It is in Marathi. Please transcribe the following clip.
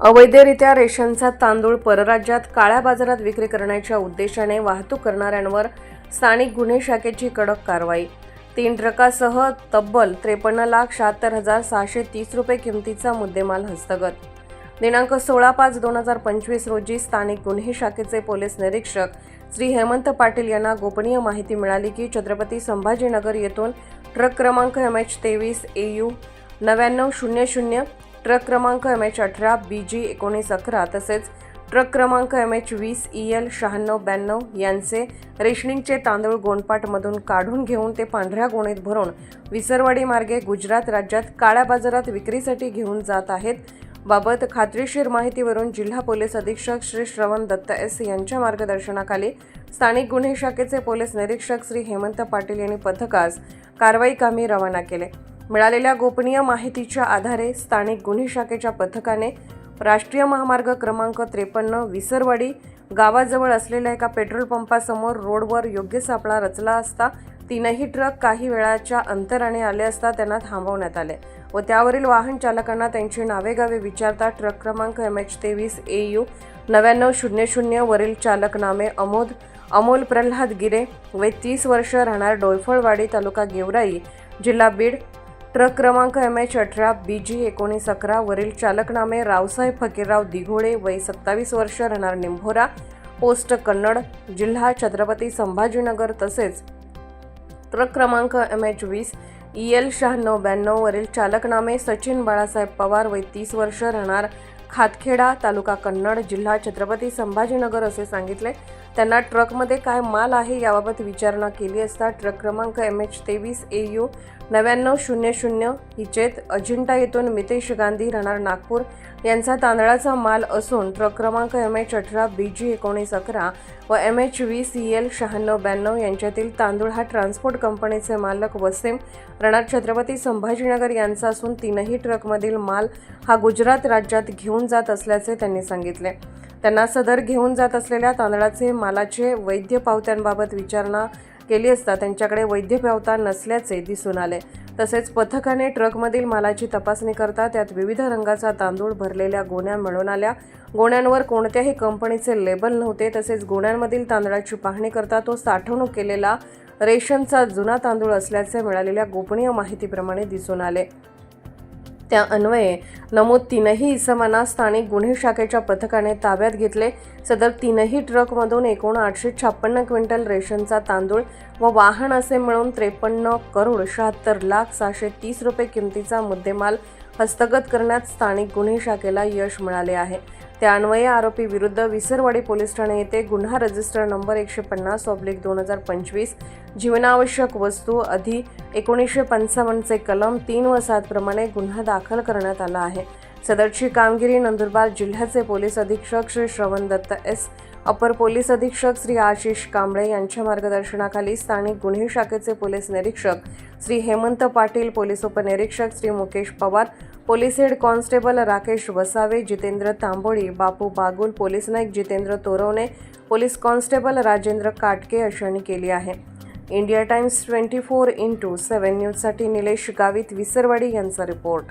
अवैधरित्या रेशनचा तांदूळ परराज्यात काळ्या बाजारात विक्री करण्याच्या उद्देशाने वाहतूक करणाऱ्यांवर स्थानिक गुन्हे शाखेची कडक कारवाई. तीन ट्रकासह तब्बल त्रेपन्न लाख शहात्तर हजार सहाशे तीस रुपये किमतीचा मुद्देमाल हस्तगत. दिनांक सोळा पाच दोन हजार पंचवीस रोजी स्थानिक गुन्हे शाखेचे पोलीस निरीक्षक श्री हेमंत पाटील यांना गोपनीय माहिती मिळाली की छत्रपती संभाजीनगर येथून ट्रक क्रमांक एम एच तेवीस ए यू नव्याण्णव शून्य शून्य ट्रक क्रमांक एम एच अठरा बी जी एकोणीस अकरा तसेच ट्रक क्रमांक एम एच वीस ई एल शहाण्णव ब्याण्णव यांचे रेशनिंगचे तांदूळ गोंडपाटमधून काढून घेऊन ते पांढऱ्या गोणीत भरून विसरवाडी मार्गे गुजरात राज्यात काळ्या बाजारात विक्रीसाठी घेऊन जात आहेत. बाबत खात्रीशीर माहितीवरून जिल्हा पोलीस अधीक्षक श्री श्रवण दत्त एस यांच्या मार्गदर्शनाखाली स्थानिक गुन्हे शाखेचे पोलीस निरीक्षक श्री हेमंत पाटील यांनी पथकास कारवाई कामी रवाना केले. मिळालेल्या गोपनीय माहितीच्या आधारे स्थानिक गुन्हे शाखेच्या पथकाने राष्ट्रीय महामार्ग क्रमांक त्रेपन्न विसरवाडी गावाजवळ असलेल्या एका पेट्रोल पंपासमोर रोडवर योग्य सापळा रचला असता तीनही ट्रक काही वेळाच्या अंतराने आले असता त्यांना थांबवण्यात आले व त्यावरील वाहन चालकांना त्यांची नावे गावे विचारता ट्रक क्रमांक एम एच तेवीस ए यू नव्याण्णव शून्य शून्य वरील चालक नामे अमोद अमोल प्रल्हाद गिरे व तीस वर्ष राहणार डोयफळवाडी तालुका गेवराई जिल्हा बीड ट्रक क्रमांक एम एच अठरा बी जी एकोणीस अकरा वरील चालकनामे रावसाहेब फकीरराव दिघोळे वय सत्तावीस वर्ष राहणार निंभोरा पोस्ट कन्नड जिल्हा छत्रपती संभाजीनगर तसेच ट्रक क्रमांक एम एच वीस ई एल शहाण्णव ब्याण्णव वरील चालकनामे सचिन बाळासाहेब पवार वय तीस वर्ष राहणार खातखेडा तालुका कन्नड जिल्हा छत्रपती संभाजीनगर असे सांगितले. त्यांना ट्रकमध्ये काय माल आहे याबाबत विचारणा केली असता ट्रक क्रमांक एम एच तेवीस ए यू नव्याण्णव शून्य शून्य हिचेत अजिंठा येथून मितेश गांधी राहणार नागपूर यांचा तांदळाचा माल असून ट्रक क्रमांक एम एच अठरा बी जी एकोणीस अकरा व M H V C L शहाण्णव ब्याण्णव यांच्यातील तांदूळ हा ट्रान्सपोर्ट कंपनीचे मालक वसेम राहणार छत्रपती संभाजीनगर यांचा असून तीनही ट्रकमधील माल हा गुजरात राज्यात घेऊन जात असल्याचे त्यांनी सांगितले. त्यांना सदर घेऊन जात असलेल्या तांदळाचे मालाचे वैद्य पावत्यांबाबत विचारणा केली असता त्यांच्याकडे वैद्य पावता नसल्याचे दिसून आले. तसेच पथकाने ट्रकमधील मालाची तपासणी करता त्यात विविध रंगाचा तांदूळ भरलेल्या गोण्या मिळून आल्या. गोण्यांवर कोणत्याही कंपनीचे लेबल नव्हते तसेच गोण्यांमधील तांदळाची पाहणी करता तो साठवणूक केलेला रेशनचा जुना तांदूळ असल्याचे मिळालेल्या गोपनीय माहितीप्रमाणे दिसून आले. त्या अन्वये नमूद तीनही इसमांना स्थानिक गुन्हे शाखेच्या पथकाने ताब्यात घेतले. सदर तीनही ट्रकमधून एकूण आठशे छप्पन्न क्विंटल रेशनचा तांदूळ व वाहन असे मिळून त्रेपन्न करोड शहात्तर लाख सहाशे तीस रुपये किमतीचा मुद्देमाल हस्तगत करण्यात स्थानिक गुन्हे शाखेला यश मिळाले आहे. त्यान्वये आरोपी विरुद्ध विसरवाडी पोलीस ठाणे येथे गुन्हा रजिस्टर नंबर एकशे पन्नास ऑब्लिक दोन हजार पंचवीस जीवनावश्यक वस्तू अधि एकोणीसशे पंचावन्नचे कलम तीन व सात प्रमाणे गुन्हा दाखल करण्यात आला आहे. सदरची कामगिरी नंदुरबार जिल्ह्याचे पोलीस अधीक्षक श्री श्रवण दत्त एस. अपर पोलीस अधीक्षक श्री आशिष कांबळे यांच्या मार्गदर्शनाखाली स्थानिक गुन्हे शाखेचे पोलीस निरीक्षक श्री हेमंत पाटील पोलीस उपनिरीक्षक Shri Mukesh Pawar police head constable Rakesh Vasave Jitendra Tamboli Bapu Bagul police Naik Jitendra Torvane police constable Rajendra Katke अशांनी केली आहे. India Times twenty four into seven न्यूजसाठी निलेश गावित विसरवाडी यांचा रिपोर्ट.